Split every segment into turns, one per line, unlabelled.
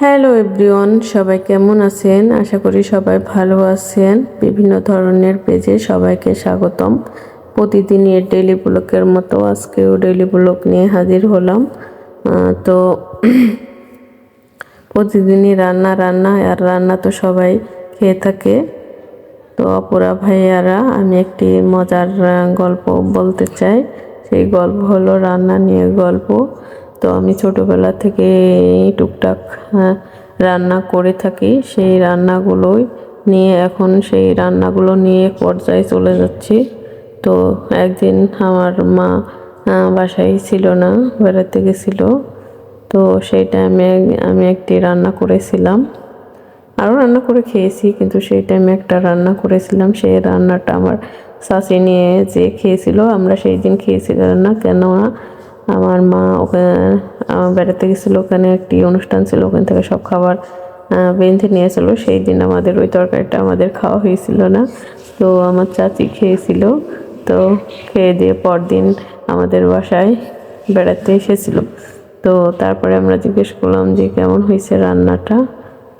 Hello everyone, সবাই কেমন আছেন? আশা করি সবাই ভালো আছেন। বিভিন্ন ধরনের পেজে সবাইকে স্বাগতম। প্রতিদিনের ডেলি ব্লকের মতো আজকেও ডেলি ব্লক নিয়ে হাজির হলাম। তো প্রতিদিনই রান্না রান্না, আর রান্না তো সবাই খেয়ে থাকে। তো অপরা ভাইয়ারা, আমি একটি মজার গল্প বলতে চাই। সেই গল্প হলো রান্না নিয়ে গল্প। তো আমি ছোটোবেলা থেকে টুকটাক রান্না করে থাকি। সেই রান্নাগুলোই নিয়ে এখন সেই রান্নাগুলো নিয়ে পর্যায়ে চলে যাচ্ছি। তো একদিন আমার মা বাসায় ছিল না, বেড়াতে গেছিল। তো সেই টাইমে আমি একটি রান্না করেছিলাম। আরও রান্না করে খেয়েছি, কিন্তু সেই টাইমে একটা রান্না করেছিলাম। সেই রান্নাটা আমার শাশি নিয়ে যে খেয়েছিল, আমরা সেই দিন খেয়েছিলাম না। কেননা আমার মা ওখানে বেড়াতে গেছিল, ওখানে একটি অনুষ্ঠান ছিল, ওখান থেকে সব খাবার বেঁধে নিয়েছিল। সেই দিন আমাদের ওই তরকারিটা আমাদের খাওয়া হয়েছিল না। তো আমার চাচি খেয়েছিল। তো খেয়ে দিয়ে পরদিন আমাদের বাসায় বেড়াতে এসেছিল। তো তারপরে আমরা জিজ্ঞেস করলাম যে, কেমন হয়েছে রান্নাটা?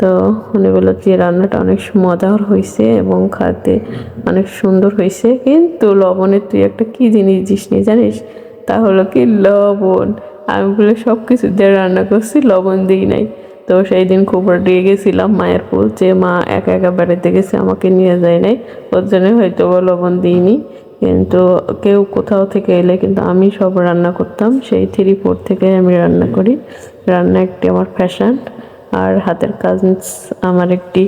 তো উনি বলল যে, রান্নাটা অনেক মজার হয়েছে এবং খাতে অনেক সুন্দর হয়েছে। কিন্তু লবণের তুই একটা কী জিনিস দিস নি, জানিস? তা হলো কি লবণ। আমি বলে সব কিছু দিয়ে রান্না করছি, লবণ দিই নাই। তো সেই দিন খুব রেগে গেছিলাম মায়ের ফুল যে মা একা একা বেড়াতে গেছে, আমাকে নিয়ে যায় নাই। ওর জন্য হয়তো লবণ দিইনি। কিন্তু কেউ কোথাও থেকে এলে কিন্তু আমি সব রান্না করতাম। সেই থ্রি ফোর থেকে আমি রান্না করি। রান্না একটি আমার ফ্যাশন আর হাতের কাজ আমার একটি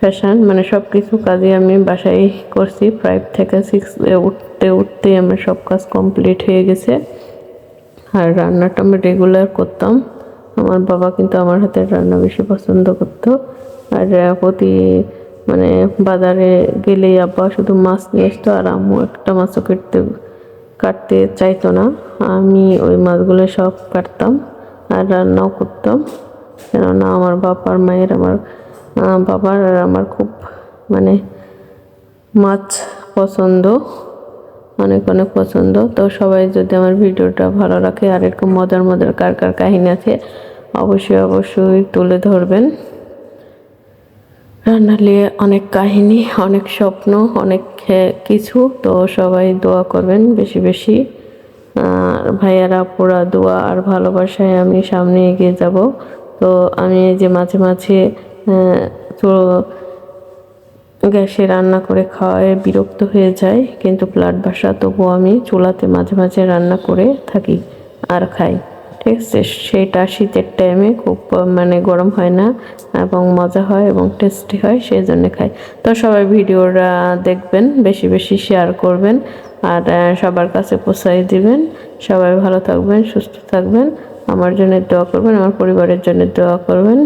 ফ্যাশন মানে সব কিছু কাজই আমি বাসায় করছি। ফাইভ থেকে সিক্স উঠতে উঠতে আমার সব কাজ কমপ্লিট হয়ে গেছে। আর রান্নাটা আমি রেগুলার করতাম। আমার বাবা কিন্তু আমার হাতের রান্না বেশি পছন্দ করতো। আর প্রতি মানে বাজারে গেলেই আব্বা শুধু মাছ নিয়ে আসতো আর আম্মু একটা মাছও কেটতে, কাটতে চাইতো না। আমি ওই মাছগুলো সব কাটতাম আর রান্নাও করতাম। কেননা আমার বাবার মায়ের আমার বাবার আর আমার খুব মানে মাছ পছন্দ, অনেক অনেক পছন্দ। তো সবাই যদি আমার ভিডিওটা ভালো রাখে, আর এরকম মজার মজার কার কার কাহিনী আছে, অবশ্যই অবশ্যই তুলে ধরবেন। রান্না নিয়ে অনেক কাহিনী, অনেক স্বপ্ন, অনেক কিছু। তো সবাই দোয়া করবেন বেশি বেশি। আর ভাইয়ারা পুরা দোয়া আর ভালোবাসায় আমি সামনে এগিয়ে যাব। তো আমি যে মাঝে মাঝে তো গ্যাসে রান্না করে খাওয়ায়, বিরক্ত হয়ে যায়, কিন্তু ফ্ল্যাট বাসা তবুও আমি চুলাতে মাঝে মাঝে রান্না করে থাকি আর খাই। ঠিক আছে, সেটা শীতের টাইমে খুব মানে গরম হয় না এবং মজা হয় এবং টেস্টি হয়, সেই জন্য খাই। তো সবাই ভিডিওটা দেখবেন, বেশি বেশি শেয়ার করবেন আর সবার কাছে পৌঁছাই দিবেন। সবাই ভালো থাকবেন, সুস্থ থাকবেন। আমার জন্য দোয়া করবেন, আমার পরিবারের জন্য দোয়া করবেন।